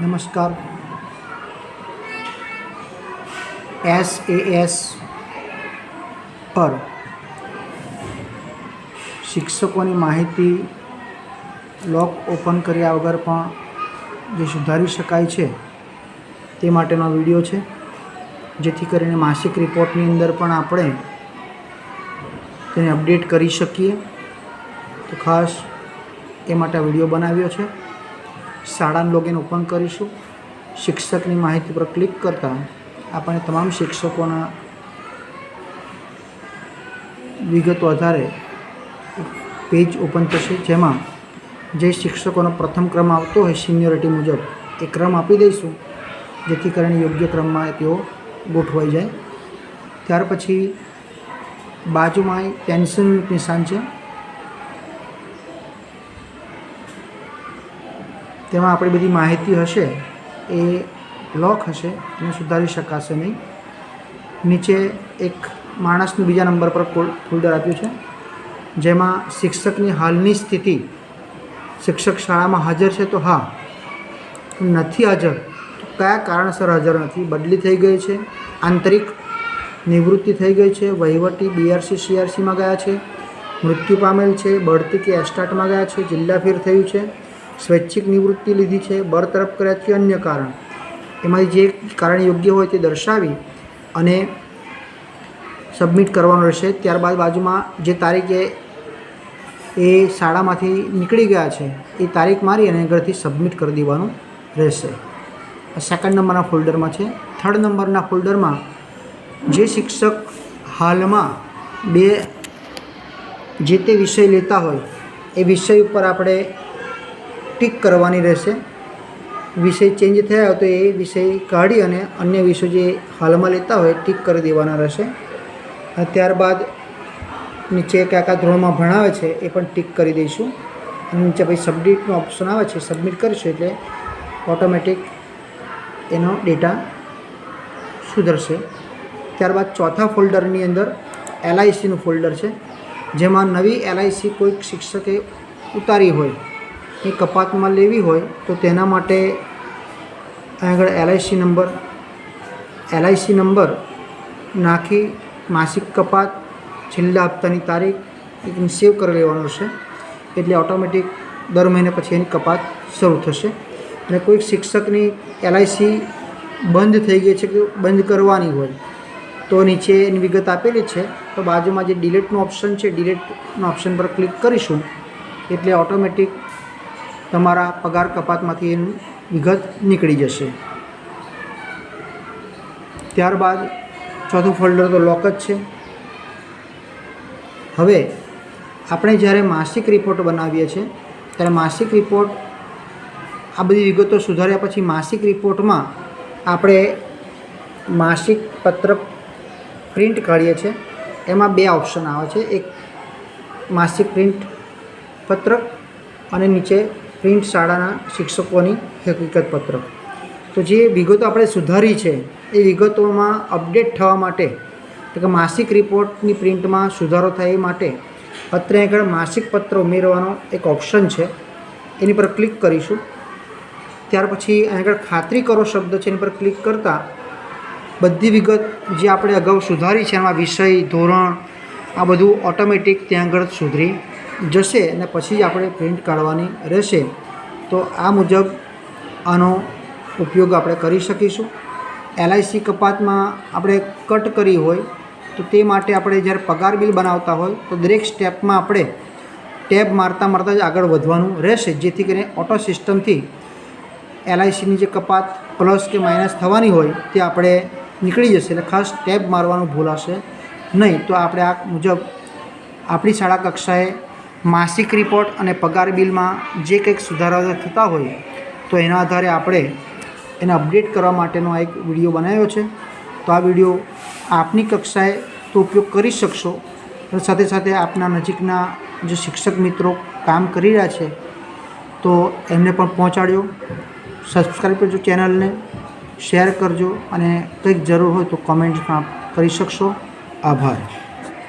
નમસ્કાર. એસ એ એસ પર શિક્ષકોની માહિતી લોક ઓપન કર્યા વગર પણ જે સુધારી શકાય છે તે માટેનો વીડિયો છે. જેથી કરીને માસિક રિપોર્ટની અંદર પણ આપણે તેને અપડેટ કરી શકીએ. તો ખાસ એ માટે વીડિયો બનાવ્યો છે. શાળાનું લોગિન ઓપન કરીશું. શિક્ષકની માહિતી પર ક્લિક કરતાં આપણે તમામ શિક્ષકોના વિગતો આધારે પેજ ઓપન થશે. જેમાં જે શિક્ષકોનો પ્રથમ ક્રમ આવતો હોય સિનિયોરિટી મુજબ એ ક્રમ આપી દઈશું. જેથી કરીને યોગ્ય ક્રમમાં તેઓ ગોઠવાઈ જાય. ત્યાર પછી બાજુમાં પેન્સિલ નિશાન છે. તેમાં આપણી બધી માહિતી હશે, એ લોક હશે, એને સુધારી શકાશે નહીં. નીચે એક માણસનું બીજા નંબર પર ફોલ્ડર આપ્યું છે, જેમાં શિક્ષકની હાલની સ્થિતિ, શિક્ષક શાળામાં હાજર છે તો હા નથી હાજર, તો કયા કારણસર હાજર નથી? બદલી થઈ ગઈ છે, આંતરિક નિવૃત્તિ થઈ ગઈ છે, વહીવટી બીઆરસી સીઆરસીમાં ગયા છે, મૃત્યુ પામેલ છે, બઢતી કે એસ્ટાટમાં ગયા છે જિલ્લા ફેર થયું છે સ્વૈચ્છિક નિવૃત્તિ લીધી છે બરતરફ કર્યા છે, અન્ય કારણ. એમાંથી જે કારણ યોગ્ય હોય તે દર્શાવી અને સબમિટ કરવાનું રહેશે. ત્યારબાદ બાજુમાં જે તારીખે એ શાળામાંથી નીકળી ગયા છે, એ તારીખ મારી અને ઘરથી સબમિટ કરી દેવાનું રહેશે. સેકન્ડ નંબરના ફોલ્ડરમાં છે. થર્ડ નંબરના ફોલ્ડરમાં જે શિક્ષક હાલમાં બે જે તે વિષય લેતા હોય, એ વિષય ઉપર આપણે ટીક કરવાની રહેશે. વિષય ચેન્જ થયા હોય તો એ વિષય કાઢી અને અન્ય વિષયો જે હાલમાં લેતા હોય ટીક કરી દેવાના રહેશે. ત્યારબાદ નીચે કયા કયા ધોરણમાં ભણાવે છે એ પણ ટીક કરી દઈશું. અને નીચે પછી સબમિટનો ઓપ્શન આવે છે સબમિટ કરીશું એટલે ઓટોમેટિક એનો ડેટા સુધરશે. ત્યારબાદ ચોથા ફોલ્ડરની અંદર એલઆઈસીનું ફોલ્ડર છે. જેમાં નવી એલઆઈસી કોઈક શિક્ષકે ઉતારી હોય એ કપાતમાં લેવી હોય તો તેના માટે આગળ એલઆઈસી નંબર એલઆઈસી નંબર નાખી માસિક કપાત છેલ્લા હપ્તાની તારીખ એને સેવ કરી લેવાનો છે. એટલે ઓટોમેટિક દર મહિને પછી એની કપાત શરૂ થશે. અને કોઈક શિક્ષકની એલઆઈસી બંધ થઈ ગઈ છે કે બંધ કરવાની હોય, તો નીચે એની વિગત આપેલી છે. તો બાજુમાં જે ડિલેટનું ઓપ્શન છે ડિલેટના ઓપ્શન પર ક્લિક કરીશું, એટલે ઓટોમેટિક તમારા પગાર કપાતમાંથી એનું વિગત નીકળી જશે. ત્યારબાદ ચોથું ફોલ્ડર તો લોક જ છે. હવે આપણે જ્યારે માસિક રિપોર્ટ બનાવીએ છીએ, ત્યારે માસિક રિપોર્ટ આ બધી વિગતો સુધાર્યા પછી માસિક રિપોર્ટમાં આપણે માસિક પત્રક પ્રિન્ટ કાઢીએ છીએ. એમાં બે ઓપ્શન આવે છે. એક માસિક પ્રિન્ટ પત્રક અને નીચે પ્રિન્ટ શાળાના શિક્ષકોની હકીકત પત્ર. તો જે વિગતો આપણે સુધારી છે, એ વિગતોમાં અપડેટ થવા માટે, તો કે માસિક રિપોર્ટની પ્રિન્ટમાં સુધારો થાય એ માટે અત્રે આગળ માસિક પત્ર ઉમેરવાનો એક ઓપ્શન છે. એની પર ક્લિક કરીશું. ત્યાર પછી આગળ ખાતરી કરો શબ્દ છે, એની પર ક્લિક કરતાં બધી વિગત જે આપણે અગાઉ સુધારી છે, એમાં વિષય, ધોરણ, આ બધું ઓટોમેટિક ત્યાં આગળ સુધરી જશે અને પછી જ આપણે પ્રિન્ટ કાઢવાની રહેશે. તો આ મુજબ આનો ઉપયોગ આપણે કરી શકીશું. એલઆઈસી કપાતમાં આપણે કટ કરી હોય તો તે માટે આપણે જ્યારે પગાર બિલ બનાવતા હોય તો દરેક સ્ટેપમાં આપણે ટેબ મારતા મારતા જ આગળ વધવાનું રહેશે. જેથી કરીને ઓટો સિસ્ટમથી એલઆઈસીની જે કપાત પ્લસ કે માઇનસ થવાની હોય તે આપણે નીકળી જશે એટલે ખાસ ટેબ મારવાનું ભૂલાશે નહીં. તો આપણે આ મુજબ આપણી શાળા કક્ષાએ માસિક રિપોર્ટ અને પગાર બિલમાં જે કંઈક સુધારા થતા હોય, તો એના આધારે આપણે એને અપડેટ કરવા માટેનો આ એક વીડિયો બનાવ્યો છે. તો આ વીડિયો આપની કક્ષાએ તો ઉપયોગ કરી શકશો. સાથે સાથે આપના નજીકના જે શિક્ષક મિત્રો કામ કરી રહ્યા છે, તો એમને પણ પહોંચાડ્યો. સબસ્ક્રાઈબ કરજો ચેનલને શેર કરજો અને કંઈક જરૂર હોય તો કોમેન્ટ પણ કરી શકશો. આભાર.